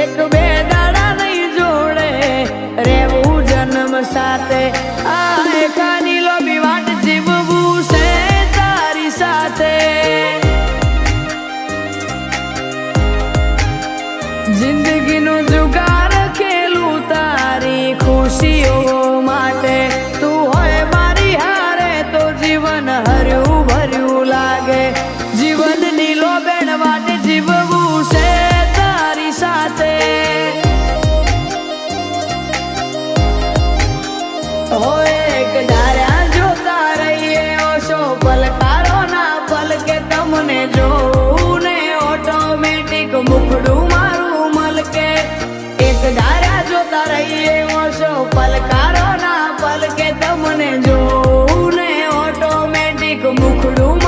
એક બે દાડા નહીં જોડે, રહેવું જન્મ સાથે. આ એકાની જુગાર ખેલું તારી ખુશીઓ માટે. તું હોય મારી હારે તો જીવન ફૂફડું મારું મલકે. એક ડારા જોતા રહીએ, ઓછો પલકારો ના પલકે તમને જોવું ને ઓટોમેટિક મુખડું